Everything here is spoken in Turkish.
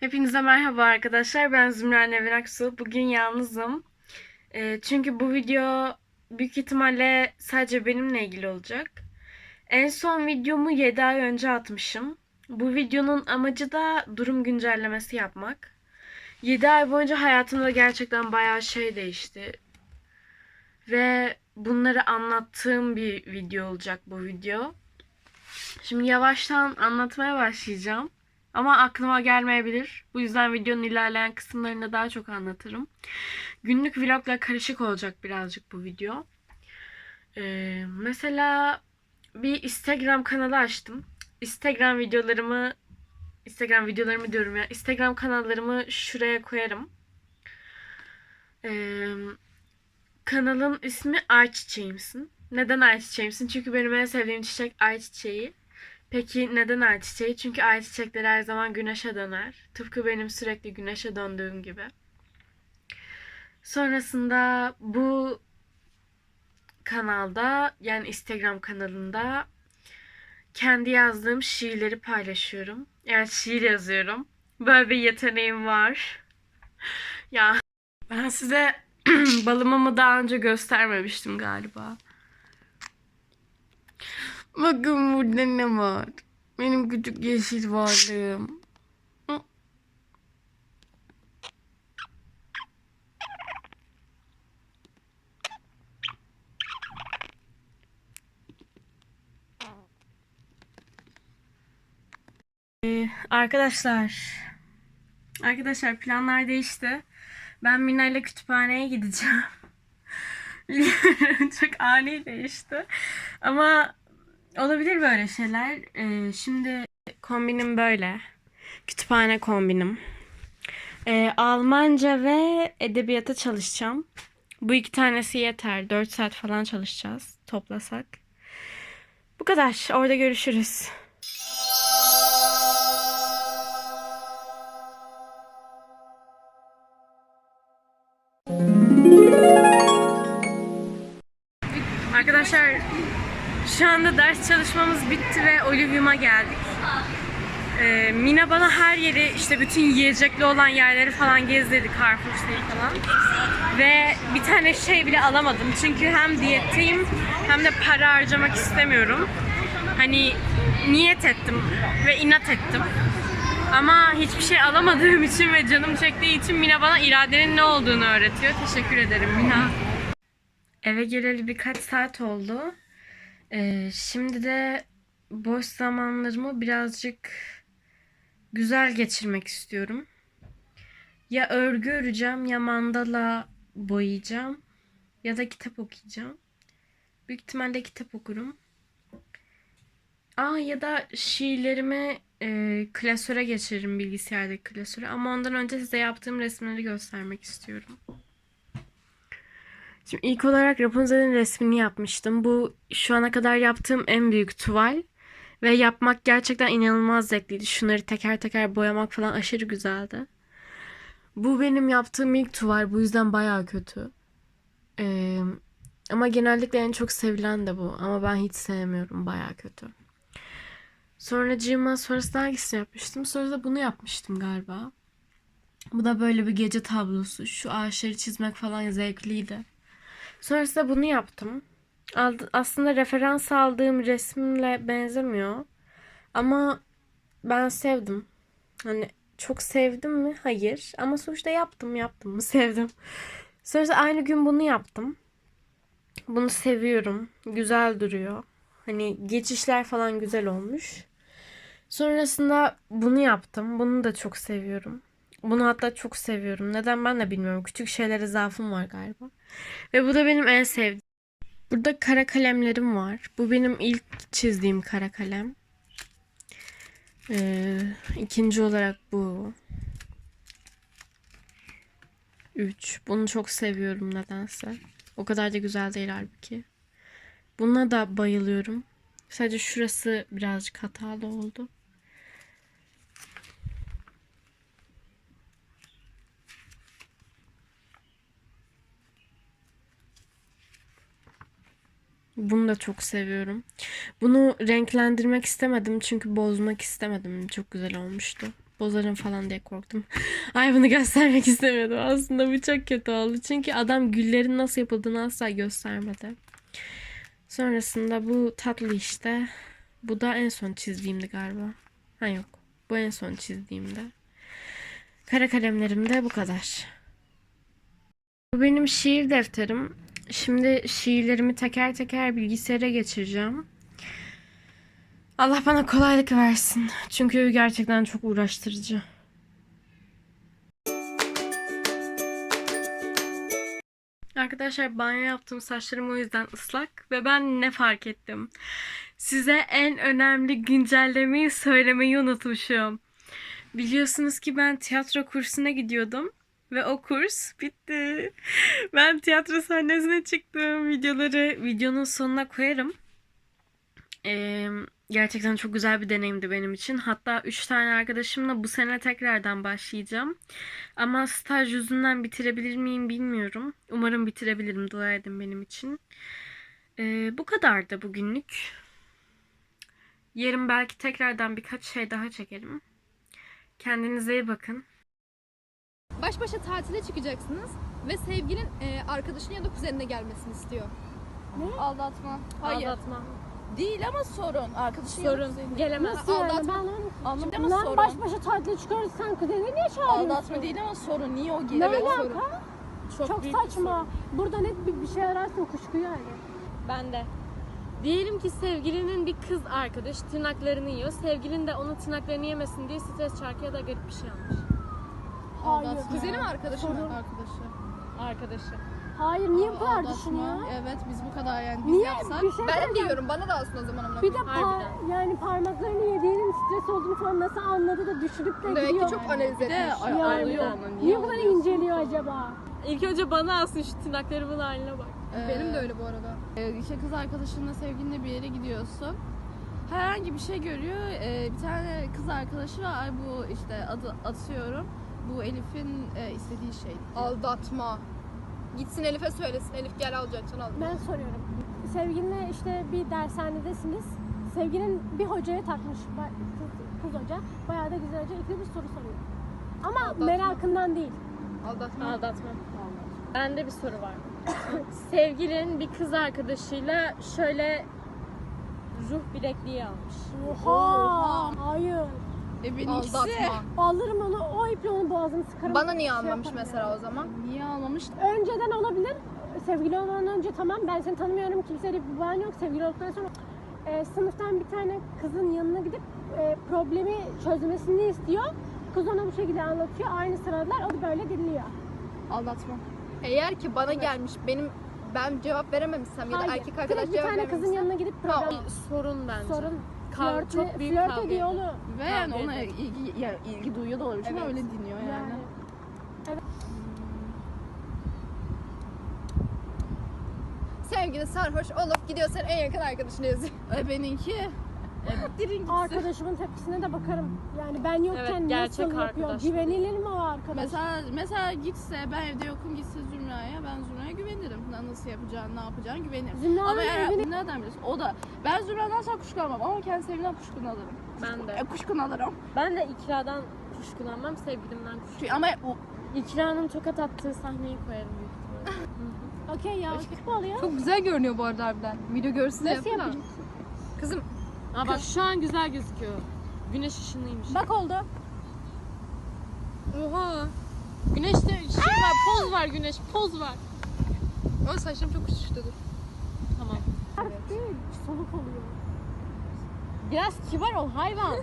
Hepinize merhaba arkadaşlar. Ben Zümra Nevin Aksu. Bugün yalnızım. Ee, çünkü bu video büyük ihtimalle sadece benimle ilgili olacak. En son videomu 7 ay önce atmışım. Bu videonun amacı da durum güncellemesi yapmak. 7 ay boyunca hayatımda gerçekten bayağı şey değişti. Ve bunları anlattığım bir video olacak bu video. Şimdi yavaştan anlatmaya başlayacağım. Ama aklıma gelmeyebilir. Bu yüzden videonun ilerleyen kısımlarında daha çok anlatırım. Günlük vlogla karışık olacak birazcık bu video. Ee, mesela bir Instagram kanalı açtım. Instagram videolarımı Instagram videolarımı diyorum ya. Instagram kanallarımı şuraya koyarım. Ee, kanalın ismi Ayçiçeğimsin. Neden Ayçiçeğimsin? Çünkü benim en sevdiğim çiçek ayçiçeği. Peki neden ayçiçeği? Çünkü ayçiçekler her zaman güneşe döner. Tıpkı benim sürekli güneşe döndüğüm gibi. Sonrasında bu kanalda yani Instagram kanalında kendi yazdığım şiirleri paylaşıyorum. Yani şiir yazıyorum. Böyle bir yeteneğim var. Ya ben size balımımı daha önce göstermemiştim galiba. Bakın burada ne var? Benim küçük yeşil varlığım. Ee, arkadaşlar. Arkadaşlar planlar değişti. Ben Mina ile kütüphaneye gideceğim. Çok ani değişti. Ama olabilir böyle şeyler. Ee, şimdi kombinim böyle. Kütüphane kombinim. Ee, Almanca ve edebiyata çalışacağım. Bu iki tanesi yeter. 4 saat falan çalışacağız toplasak. Bu kadar. Orada görüşürüz. Arkadaşlar şu anda ders çalışmamız bitti ve Olivium'a geldik. Ee, Mina bana her yeri işte bütün yiyecekli olan yerleri falan gezdirdi Carrefour şeyi falan. Ve bir tane şey bile alamadım. Çünkü hem diyetteyim hem de para harcamak istemiyorum. Hani niyet ettim ve inat ettim. Ama hiçbir şey alamadığım için ve canım çektiği için Mina bana iradenin ne olduğunu öğretiyor. Teşekkür ederim Mina. Eve geleli birkaç saat oldu. Ee, şimdi de boş zamanlarımı birazcık güzel geçirmek istiyorum. Ya örgü öreceğim ya mandala boyayacağım ya da kitap okuyacağım. Büyük ihtimalle kitap okurum. Aa ya da şiirlerimi e, klasöre geçiririm bilgisayardaki klasöre. Ama ondan önce size yaptığım resimleri göstermek istiyorum. Şimdi ilk olarak Rapunzel'in resmini yapmıştım. Bu şu ana kadar yaptığım en büyük tuval. Ve yapmak gerçekten inanılmaz zevkliydi. Şunları teker teker boyamak falan aşırı güzeldi. Bu benim yaptığım ilk tuval. Bu yüzden bayağı kötü. Ee, ama genellikle en çok sevilen de bu. Ama ben hiç sevmiyorum. Bayağı kötü. Sonra Cima sonrasında hangisini yapmıştım? Sonra da bunu yapmıştım galiba. Bu da böyle bir gece tablosu. Şu ağaçları çizmek falan zevkliydi. Sonrasında bunu yaptım. Aslında referans aldığım resimle benzemiyor. Ama ben sevdim. Hani çok sevdim mi? Hayır. Ama sonuçta yaptım yaptım mı? Sevdim. Sonrasında aynı gün bunu yaptım. Bunu seviyorum. Güzel duruyor. Hani geçişler falan güzel olmuş. Sonrasında bunu yaptım. Bunu da çok seviyorum. Bunu hatta çok seviyorum. Neden ben de bilmiyorum. Küçük şeylere zaafım var galiba. Ve bu da benim en sevdiğim. Burada kara kalemlerim var. Bu benim ilk çizdiğim kara kalem. Ee, ikinci olarak bu. Üç. Bunu çok seviyorum nedense. O kadar da güzel değil halbuki. Buna da bayılıyorum. Sadece şurası birazcık hatalı oldu. Bunu da çok seviyorum. Bunu renklendirmek istemedim çünkü bozmak istemedim. Çok güzel olmuştu. Bozarım falan diye korktum. Ay bunu göstermek istemiyordum. Aslında bu çok kötü oldu. Çünkü adam güllerin nasıl yapıldığını asla göstermedi. Sonrasında bu tatlı işte. Bu da en son çizdiğimdi galiba. Ha yok. Bu en son çizdiğimde. Kara kalemlerim de bu kadar. Bu benim şiir defterim. Şimdi şiirlerimi teker teker bilgisayara geçireceğim. Allah bana kolaylık versin. Çünkü gerçekten çok uğraştırıcı. Arkadaşlar banyo yaptım saçlarım o yüzden ıslak ve ben ne fark ettim? Size en önemli güncellemeyi söylemeyi unutmuşum. Biliyorsunuz ki ben tiyatro kursuna gidiyordum ve o kurs bitti. Ben tiyatro sahnesine çıktım. Videoları videonun sonuna koyarım. Ee, gerçekten çok güzel bir deneyimdi benim için. Hatta 3 tane arkadaşımla bu sene tekrardan başlayacağım. Ama staj yüzünden bitirebilir miyim bilmiyorum. Umarım bitirebilirim. Dua edin benim için. Ee, bu kadardı bugünlük. Yarın belki tekrardan birkaç şey daha çekerim. Kendinize iyi bakın. Baş başa tatile çıkacaksınız ve sevgilin e, arkadaşının ya da kuzenine gelmesini istiyor. Ne? Aldatma. Hayır. Aldatma. Değil ama sorun. Arkadaşın Sorun. Gelemez. Nasıl yani? Aldatma. Ben anlamadım. Anlamadım ama Lan sorun. baş başa tatile çıkıyoruz sen kuzeni niye çağırıyorsun? Aldatma değil ama sorun. Niye o Ne geliyor? alaka? sorun. Çok, büyük bir saçma. Burada net bir, bir şey ararsın kuşku yani. Ben de. Diyelim ki sevgilinin bir kız arkadaş tırnaklarını yiyor. Sevgilin de onun tırnaklarını yemesin diye stres çarkı ya da garip bir şey almış. Hayır. Aldatma. Kuzeni mi arkadaşı Sorun. mı? Arkadaşı. Arkadaşı. Hayır niye bu kadar düşünüyor? Evet biz bu kadar yani biz Niye? yapsak. Bir şey ben de diyorum bana da alsın o zaman amına Bir de koyayım. par- Harbiden. yani parmaklarını yediğinin stres olduğunu falan nasıl anladı da düşünüp de Demek gidiyor. ki çok analiz etmiş. yani, Harbiden. niye bu kadar inceliyor acaba? İlk önce bana alsın şu tırnaklarımın haline bak. Benim de öyle bu arada. Ee, işte kız arkadaşınla sevgilinle bir yere gidiyorsun. Herhangi bir şey görüyor. Ee, bir tane kız arkadaşı var. Ay bu işte adı atıyorum. Bu Elif'in e, istediği şey. Aldatma. Gitsin Elif'e söylesin. Elif gel alacaksın al. Ben soruyorum. Sevgilinle işte bir dershanedesiniz. Sevgilin bir hocaya takmış. ba- Kız, kız hoca. Bayağı da güzel hoca. İkide bir soru soruyor. Ama Aldatma. merakından değil. Aldatma. Aldatma. Bende bir soru var. Sevgilin bir kız arkadaşıyla şöyle ruh bilekliği almış. Oha. Hayır. E benimkisi Aldatma. Alırım onu o iple onun boğazını sıkarım. Bana niye Şey almamış yaparım mesela o zaman? niye almamış? Önceden olabilir. Sevgili olmadan önce tamam ben seni tanımıyorum. Kimseyle bir bağın yok. Sevgili olduktan sonra e, sınıftan bir tane kızın yanına gidip e, problemi çözmesini istiyor. Kız ona bu şekilde anlatıyor. Aynı sıralar o da böyle dinliyor. Aldatma. Eğer ki bana gelmiş benim ben cevap verememişsem ya da erkek Direkt arkadaş bir cevap tane kızın yanına gidip Ha, problem Bir sorun bence. sorun Kav- flört, çok büyük flört kavga ediyor ediyor. oğlum. Ve yani Kavga ona ederek. ilgi, ya, ilgi duyuyor da olabilir ama Evet. öyle dinliyor yani. Yani. sevgili sarhoş olup gidiyor senin en yakın arkadaşını yazıyor. E benimki dirin Arkadaşımın tepkisine de bakarım. Yani ben yokken Evet, gerçek nasıl yapıyor? arkadaş. Güvenilir mi o arkadaş? Mesela mesela gitse ben evde yokum gitse Zümra'ya ben Zümra'ya güvenirim. Na- Nasıl yapacağını ne yapacağını güvenirim. Zümra'nın ama eğer evine- nereden biliyorsun? O da ben Zümra'dan asla kuşku almam ama kendi sevgilimden kuşkun alırım. Ben de. E, kuşkun alırım. Ben de ikradan kuşkulanmam, sevgilimden kuşkulanmam. Çünkü ama o İkranın tokat attığı sahneyi koyarım büyük ihtimalle. Okey ya. Oluyor? Çok güzel görünüyor bu arada harbiden. Video görsün de Nasıl yapacaksın? Kızım Aa bak şu an güzel gözüküyor. Güneş ışınlıymış. Bak oldu. Oha. Güneşte şey var, poz var güneş, poz var. o saçlarım çok uçuştu dur. Tamam. Harf değil, soluk oluyor. Biraz kibar ol hayvan.